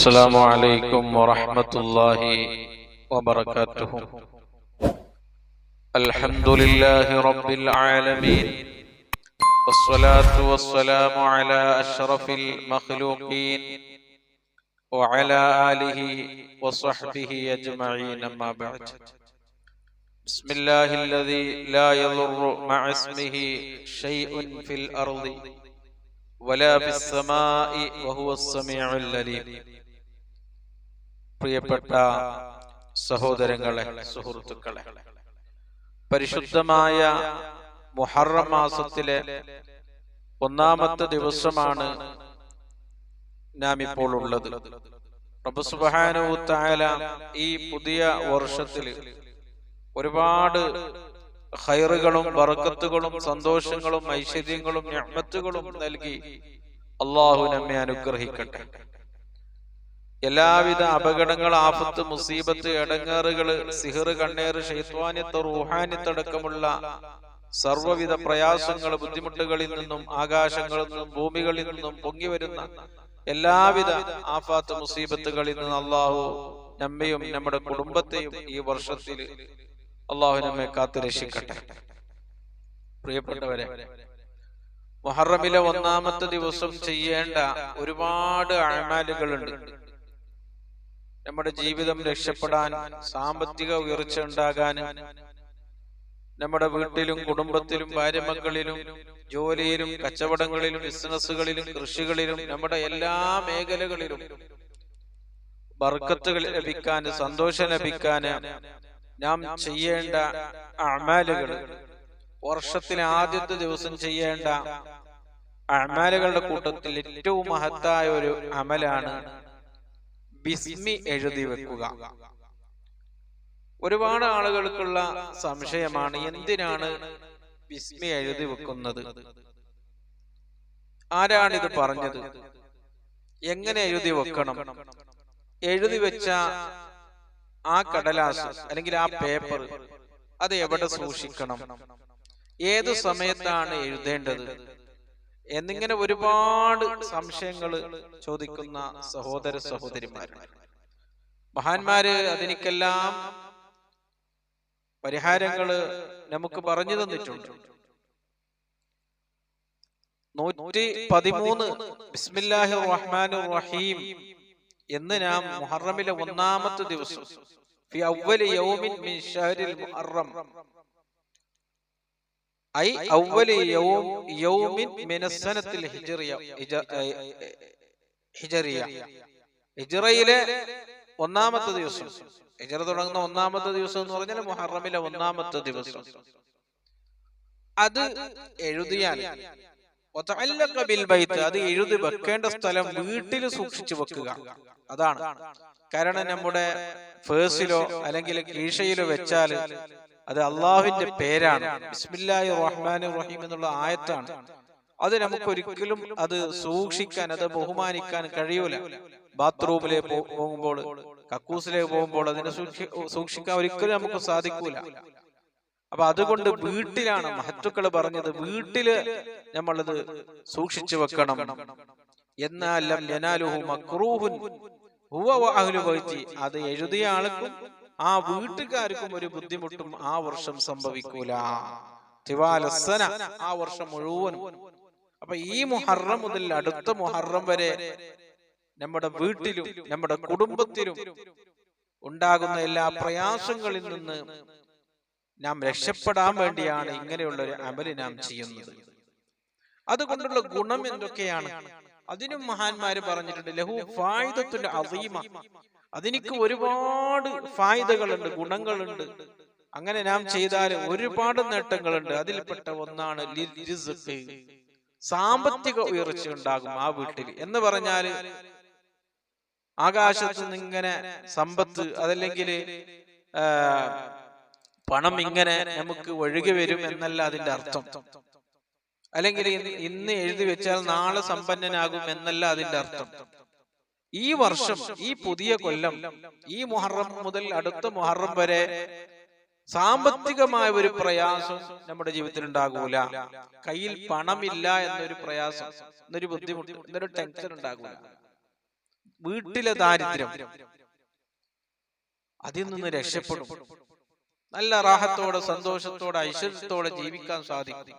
السلام عليكم ورحمة الله وبركاته. الحمد لله رب العالمين والصلاة والسلام على أشرف المخلوقين وعلى آله وصحبه أجمعين أما بعد. بسم الله الذي لا يضر مع اسمه شيء في الأرض ولا في السماء وهو السميع العليم. പ്രിയപ്പെട്ട സഹോദരങ്ങളെ സുഹൃത്തുക്കളെ പരിശുദ്ധമായ മുഹറം മാസത്തിലെ ഒന്നാമത്തെ ദിവസമാണ് നാം ഇപ്പോൾ ഉള്ളത് തആല ഈ പുതിയ വർഷത്തിൽ ഒരുപാട് ഹൈറുകളും വറക്കത്തുകളും സന്തോഷങ്ങളും ഐശ്വര്യങ്ങളും ഞമ്മത്തുകളും നൽകി അള്ളാഹു നമ്മെ അനുഗ്രഹിക്കട്ടെ. എല്ലാവിധ അപകടങ്ങൾ ആപത്ത് മുസീബത്ത് എടങ്ങേറുകൾ സിഹറ് കണ്ണേറ് ഷെയ്ത്വാനിത്ത് റൂഹാനിത്തടക്കമുള്ള സർവവിധ പ്രയാസങ്ങൾ ബുദ്ധിമുട്ടുകളിൽ നിന്നും ആകാശങ്ങളിൽ നിന്നും ഭൂമികളിൽ നിന്നും പൊങ്ങി വരുന്ന എല്ലാവിധ ആഫാത്ത് മുസീബത്തുകളിൽ നിന്ന് അള്ളാഹു നമ്മയും നമ്മുടെ കുടുംബത്തെയും ഈ വർഷത്തിൽ അള്ളാഹു നമ്മെ കാത്തു രക്ഷിക്കട്ടെ പ്രിയപ്പെട്ടവരെ മുഹറമിലെ ഒന്നാമത്തെ ദിവസം ചെയ്യേണ്ട ഒരുപാട് അഴമാലുകളുണ്ട് നമ്മുടെ ജീവിതം രക്ഷപ്പെടാൻ സാമ്പത്തിക ഉയർച്ച ഉണ്ടാകാൻ നമ്മുടെ വീട്ടിലും കുടുംബത്തിലും ഭാര്യമക്കളിലും ജോലിയിലും കച്ചവടങ്ങളിലും ബിസിനസ്സുകളിലും കൃഷികളിലും നമ്മുടെ എല്ലാ മേഖലകളിലും ബർക്കത്തുകൾ ലഭിക്കാൻ സന്തോഷം ലഭിക്കാൻ നാം ചെയ്യേണ്ട അമാലുകൾ വർഷത്തിലെ ആദ്യത്തെ ദിവസം ചെയ്യേണ്ട അമാലുകളുടെ കൂട്ടത്തിൽ ഏറ്റവും മഹത്തായ ഒരു അമലാണ് ബിസ്മി എഴുതി വെക്കുക. ഒരുപാട് ആളുകൾക്കുള്ള സംശയമാണ് എന്തിനാണ് ബിസ്മി എഴുതി വെക്കുന്നത്? ആരാണ് ഇത് പറഞ്ഞത്? എങ്ങനെ എഴുതി വെക്കണം? എഴുതി വെച്ച ആ കടലാസ് അല്ലെങ്കിൽ ആ പേപ്പർ അത് എവിടെ സൂക്ഷിക്കണം? ഏത് സമയത്താണ് എഴുതേണ്ടത്? എന്നിങ്ങനെ ഒരുപാട് സംശയങ്ങൾ ചോദിക്കുന്ന സഹോദര സഹോദരിമാരുണ്ട് മഹാന്മാര് അതിനിക്കെല്ലാം പരിഹാരങ്ങൾ നമുക്ക് പറഞ്ഞു തന്നിട്ടുണ്ട്. നൂറ്റി പതിമൂന്ന് ബിസ്മില്ലാഹി റഹ്മാൻ റഹീം എന്ന് നാം മുഹറമിലെ ഒന്നാമത്തെ ദിവസം ഫി യൗമിൻ മിൻ ഷഹരിൽ മുഹറം. ഐ യൗം യൗമിൻ മിനസ്സനത്തിൽ സനത്തിൽ ഹിജ്റിയ ഹിജ്റിയ ഹിജ്റയിലെ ഒന്നാമത്തെ ദിവസം. ഹിജറ തുടങ്ങുന്ന ഒന്നാമത്തെ ദിവസം എന്ന് പറഞ്ഞാൽ മുഹറമിലെ ഒന്നാമത്തെ ദിവസം. അത് എഴുതിയാൽ അത് എഴുതി വെക്കേണ്ട സ്ഥലം വീട്ടിൽ സൂക്ഷിച്ചു വെക്കുക. അതാണ്. കാരണം നമ്മുടെ ഫേഴ്സിലോ അല്ലെങ്കിൽ കീഷയിലോ വെച്ചാൽ അത് അള്ളാഹുവിന്റെ പേരാണ്. ബിസ്മില്ലാഹി റഹ്മാൻ റഹീം എന്നുള്ള ആയത്താണ്. അത് നമുക്ക് ഒരിക്കലും അത് സൂക്ഷിക്കാൻ അത് ബഹുമാനിക്കാൻ കഴിയൂല. ബാത്റൂമിലേക്ക് പോകുമ്പോൾ കക്കൂസിലേക്ക് പോകുമ്പോൾ അതിനെ സൂക്ഷിക്കാൻ ഒരിക്കലും നമുക്ക് സാധിക്കൂല. അപ്പൊ അതുകൊണ്ട് വീട്ടിലാണ് മഹത്തുക്കൾ പറഞ്ഞത് വീട്ടിൽ നമ്മളത് സൂക്ഷിച്ചു വെക്കണം. എന്നാലും അത് എഴുതിയ ആൾക്കും ആ വീട്ടുകാർക്കും ഒരു ബുദ്ധിമുട്ടും ആ വർഷം സംഭവിക്കൂല. തിവാലസന ആ വർഷം മുഴുവനും. അപ്പൊ ഈ മുഹറം മുതൽ അടുത്ത മുഹറം വരെ നമ്മുടെ വീട്ടിലും നമ്മുടെ കുടുംബത്തിലും ഉണ്ടാകുന്ന എല്ലാ പ്രയാസങ്ങളിൽ നിന്ന് നാം രക്ഷപ്പെടാൻ വേണ്ടിയാണ് ഇങ്ങനെയുള്ള ഒരു അമൽ നാം ചെയ്യുന്നത്. അതുകൊണ്ടുള്ള ഗുണം എന്തൊക്കെയാണ്? അതിനും മഹാന്മാര് പറഞ്ഞിട്ടുണ്ട് ലഹു ഫായുധത്തിന്റെ അതീമ അതിനിക്ക് ഒരുപാട് ഫായ്ദകളുണ്ട് ഗുണങ്ങളുണ്ട്. അങ്ങനെ നാം ചെയ്താൽ ഒരുപാട് നേട്ടങ്ങളുണ്ട്. അതിൽപ്പെട്ട ഒന്നാണ് സാമ്പത്തിക ഉയർച്ച ഉണ്ടാകും ആ വീട്ടിൽ. എന്ന് പറഞ്ഞാൽ ആകാശത്ത് നിന്ന് ഇങ്ങനെ സമ്പത്ത് അതല്ലെങ്കിൽ പണം ഇങ്ങനെ നമുക്ക് ഒഴുകി വരും എന്നല്ല അതിന്റെ അർത്ഥം. അല്ലെങ്കിൽ ഇന്ന് എഴുതി വെച്ചാൽ നാളെ സമ്പന്നനാകും എന്നല്ല അതിന്റെ അർത്ഥം. ഈ വർഷം ഈ പുതിയ കൊല്ലം ഈ മുഹറം മുതൽ അടുത്ത മുഹറം വരെ സാമ്പത്തികമായ ഒരു പ്രയാസം നമ്മുടെ ജീവിതത്തിൽ ഉണ്ടാകൂല കയ്യിൽ പണമില്ല എന്നൊരു പ്രയാസം എന്നൊരു ബുദ്ധിമുട്ട് എന്നൊരു ടെൻഷൻ ഉണ്ടാകൂല വീട്ടിലെ ദാരിദ്ര്യം അതിൽ നിന്ന് രക്ഷപ്പെടും നല്ല റാഹത്തോടെ സന്തോഷത്തോടെ ഐശ്വര്യത്തോടെ ജീവിക്കാൻ സാധിക്കും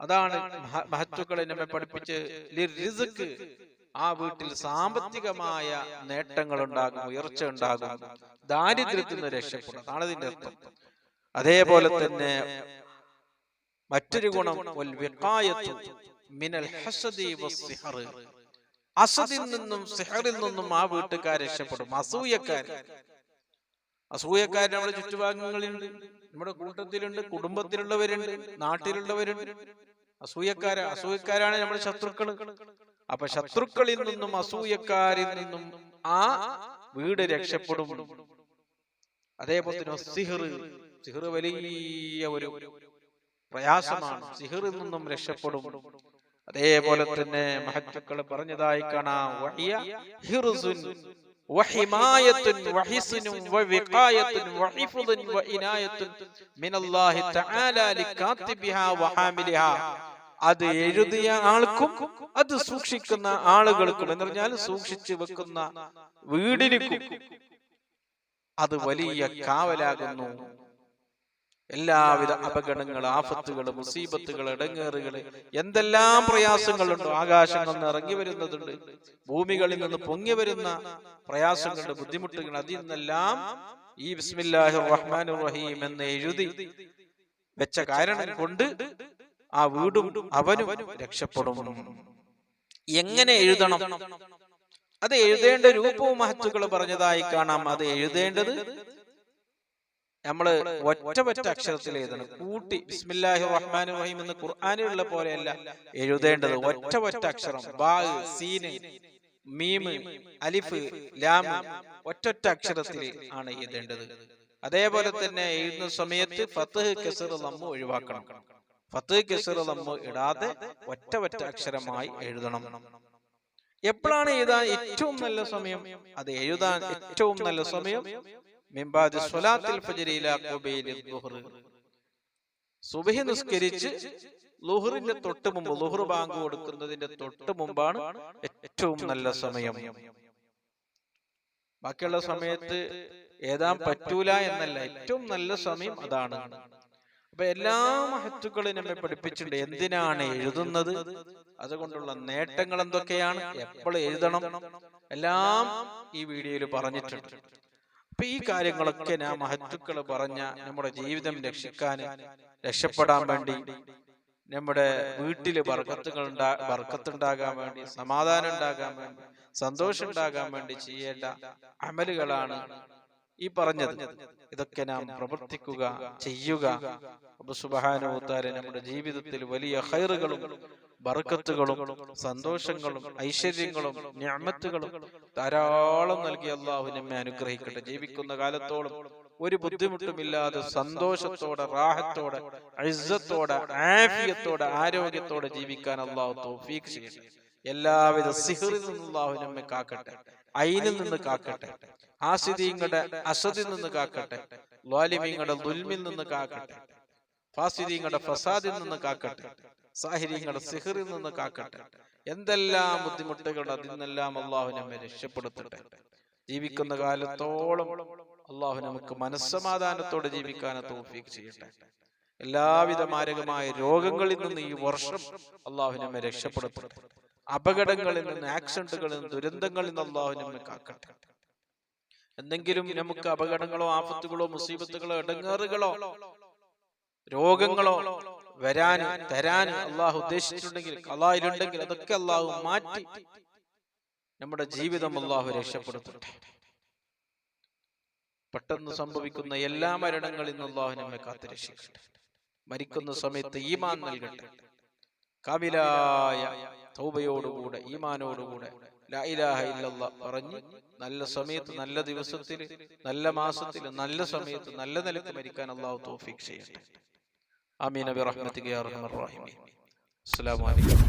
അതാണ് മഹത്വക്കളെ നമ്മെ പഠിപ്പിച്ച് ആ വീട്ടിൽ സാമ്പത്തികമായ നേട്ടങ്ങൾ ഉണ്ടാകും ഉയർച്ച ഉണ്ടാകും ദാരിദ്ര്യത്തിൽ നിന്ന് രക്ഷപ്പെടും. അതാണ് അർത്ഥം. അതേപോലെ തന്നെ മറ്റൊരു ഗുണം മിനൽ നിന്നും സിഹറിൽ നിന്നും ആ വീട്ടുകാർ രക്ഷപ്പെടും. അസൂയക്കാർ അസൂയക്കാർ നമ്മുടെ ചുറ്റുഭാഗങ്ങളിലുണ്ട് നമ്മുടെ കൂട്ടത്തിലുണ്ട് കുടുംബത്തിലുള്ളവരുണ്ട് നാട്ടിലുള്ളവരുണ്ട്. അസൂയക്കാര അസൂയക്കാരാണ് നമ്മുടെ ശത്രുക്കൾ അപ്പൊ ശത്രുക്കളിൽ നിന്നും അസൂയക്കാരിൽ നിന്നും ആ വീട് രക്ഷപ്പെടും. അതേപോലെ തന്നെ സിഹർ സിഹർ വലിയ ഒരു പ്രയാസമാണ്. സിഹറിൽ നിന്നും രക്ഷപ്പെടും. അതേപോലെ തന്നെ മഹത്തുക്കൾ പറഞ്ഞതായി കാണാം. അത് എഴുതിയ ആൾക്കും അത് സൂക്ഷിക്കുന്ന ആളുകൾക്കും എന്ന് പറഞ്ഞാൽ സൂക്ഷിച്ചു വെക്കുന്ന വീടിനും അത് വലിയ കാവലാകുന്നു. എല്ലാവിധ അപകടങ്ങൾ ആഫത്തുകൾ മുസീബത്തുകൾ ഇടങ്ങേറുകൾ എന്തെല്ലാം പ്രയാസങ്ങളുണ്ടോ. ആകാശങ്ങളിൽ നിന്ന് ഇറങ്ങി വരുന്നതുണ്ട്. ഭൂമികളിൽ നിന്ന് പൊങ്ങി വരുന്ന പ്രയാസങ്ങളുടെ ബുദ്ധിമുട്ടുകൾ. അതിൽ നിന്നെല്ലാം ഈ ബിസ്മില്ലാഹിർ റഹ്മാൻ റഹീം എന്ന് എഴുതി വെച്ച കാരണം കൊണ്ട് ആ വീടും അവനും രക്ഷപ്പെടും. എങ്ങനെ എഴുതണം? അത് എഴുതേണ്ട രൂപവും മഹത്തുക്കൾ പറഞ്ഞതായി കാണാം. അത് എഴുതേണ്ടത് നമ്മൾ ഒറ്റ ഒറ്റ അക്ഷരത്തിൽ എഴുതണം. കൂട്ടി ബിസ്മില്ലാഹി റഹ്മാൻ റഹീം എന്ന് ഖുർആാനിലുള്ള പോലെയല്ല എഴുതേണ്ടത് ഒറ്റ ഒറ്റ അക്ഷരം. ബാ സീന് മീമ് അലിഫ് ലാം ഒറ്റൊറ്റ അക്ഷരത്തിൽ ആണ് എഴുതേണ്ടത്. അതേപോലെ തന്നെ എഴുതുന്ന സമയത്ത് ഫത്തഹ് കെസർ നമ്മ ഒഴിവാക്കണം. ഫത്തഹ് കെസർ നമ്മൾ ഇടാതെ ഒറ്റ ഒറ്റ അക്ഷരമായി എഴുതണം. എപ്പോഴാണ് എഴുതാൻ ഏറ്റവും നല്ല സമയം? അത് എഴുതാൻ ഏറ്റവും നല്ല സമയം? മിംബാദ് സ്വലാത്തിൽ സുബഹി നിസ്കരിച്ച് ലുഹറിന്റെ തൊട്ട് മുമ്പ് ലുഹർ ബാങ്ക് കൊടുക്കുന്നതിന്റെ തൊട്ട് മുമ്പാണ് ഏറ്റവും നല്ല സമയം. ബാക്കിയുള്ള സമയത്ത് ഏതാൻ പറ്റൂല എന്നല്ല ഏറ്റവും നല്ല സമയം അതാണ്. അപ്പൊ എല്ലാ മഹത്തുക്കളും നമ്മെ പഠിപ്പിച്ചിട്ടുണ്ട്. എന്തിനാണ് എഴുതുന്നത്? അതുകൊണ്ടുള്ള നേട്ടങ്ങൾ എന്തൊക്കെയാണ്? എപ്പോൾ എഴുതണം? എല്ലാം ഈ വീഡിയോയിൽ പറഞ്ഞിട്ടുണ്ട്. അപ്പൊ ഈ കാര്യങ്ങളൊക്കെ ഞാൻ മഹത്തുക്കൾ പറഞ്ഞ നമ്മുടെ ജീവിതം രക്ഷിക്കാൻ രക്ഷപ്പെടാൻ വേണ്ടി നമ്മുടെ വീട്ടിൽ ബർക്കത്തുകൾ ഉണ്ടാ ബർക്കത്തുണ്ടാകാൻ വേണ്ടി സമാധാനം ഉണ്ടാകാൻ വേണ്ടി സന്തോഷം ഉണ്ടാകാൻ വേണ്ടി ചെയ്യേണ്ട അമലുകളാണ് ഈ പറഞ്ഞത് ഇതൊക്കെ നാം പ്രവർത്തിക്കുക ചെയ്യുക. സുബഹാനുത്താരെ നമ്മുടെ ജീവിതത്തിൽ വലിയ ഹൈറുകളും ബർക്കത്തുകളും സന്തോഷങ്ങളും ഐശ്വര്യങ്ങളും ഞാമത്തുകളും ധാരാളം നൽകി അള്ളാഹു നമ്മെ അനുഗ്രഹിക്കട്ടെ. ജീവിക്കുന്ന കാലത്തോളം ഒരു ബുദ്ധിമുട്ടുമില്ലാതെ സന്തോഷത്തോടെ റാഹത്തോടെ ഇസ്സത്തോടെ ആഫിയത്തോടെ ആരോഗ്യത്തോടെ ജീവിക്കാൻ അള്ളാഹു തൗഫീഖ് ചെയ്യട്ടെ. എല്ലാവിധ സിഹറിൽ നിന്നും അള്ളാഹു നമ്മെ കാക്കട്ടെ. അയിനിൽ നിന്ന് കാക്കട്ടെ. ആസിദീങ്ങളുടെ അസദിൽ നിന്ന് കാക്കട്ടെ ലാലിമീങ്ങളുടെ ദുൽമിൽ നിന്ന് കാക്കട്ടെ ഫാസിദീങ്ങളുടെ ഫസാദിൽ നിന്ന് കാക്കട്ടെ സാഹിര്യങ്ങളുടെ സിഹറിൽ നിന്ന് കാക്കട്ടെ. എന്തെല്ലാം ബുദ്ധിമുട്ടുകൾ അതിൽ നിന്നെല്ലാം അള്ളാഹു നമ്മെ രക്ഷപ്പെടുത്തട്ടെ. ജീവിക്കുന്ന കാലത്തോളം അള്ളാഹു നമുക്ക് മനസ്സമാധാനത്തോടെ ജീവിക്കാൻ തൗഫീഖ് ചെയ്യട്ടെ. എല്ലാവിധ മാരകമായ രോഗങ്ങളിൽ നിന്ന് ഈ വർഷം അള്ളാഹു നമ്മെ രക്ഷപ്പെടുത്തട്ടെ. അപകടങ്ങളിൽ നിന്ന് ആക്സിഡന്റുകളിൽ നിന്ന് ദുരന്തങ്ങളിൽ നിന്ന് അള്ളാഹു നമ്മെ കാക്കട്ടെ. എന്തെങ്കിലും നമുക്ക് അപകടങ്ങളോ ആപത്തുകളോ മുസീബത്തുകളോ ഇടങ്ങേറുകളോ രോഗങ്ങളോ വരാൻ തരാൻ അള്ളാഹു ഉദ്ദേശിച്ചിട്ടുണ്ടെങ്കിൽ കലായിലുണ്ടെങ്കിൽ അതൊക്കെ അള്ളാഹു മാറ്റി. നമ്മുടെ ജീവിതം അള്ളാഹു രക്ഷപ്പെടുത്തട്ടെ. പെട്ടെന്ന് സംഭവിക്കുന്ന എല്ലാ മരണങ്ങളിൽ നിന്ന് അള്ളാഹു നമ്മെ കാത്തു രക്ഷിക്കട്ടെ. മരിക്കുന്ന സമയത്ത് ഈമാൻ നൽകട്ടെ. കാവിലായ തൗബയോടുകൂടെ ഈമാനോടുകൂടെ. പറഞ്ഞ് നല്ല സമയത്ത് നല്ല ദിവസത്തിൽ നല്ല മാസത്തിൽ നല്ല സമയത്ത് നല്ല നിലയ്ക്ക് മരിക്കാൻ അള്ളാഹു തോഫിക് ചെയ്യട്ടെ. അമീൻ അർഹമർ റഹീമീൻ. അസ്സലാമു അലൈക്കും.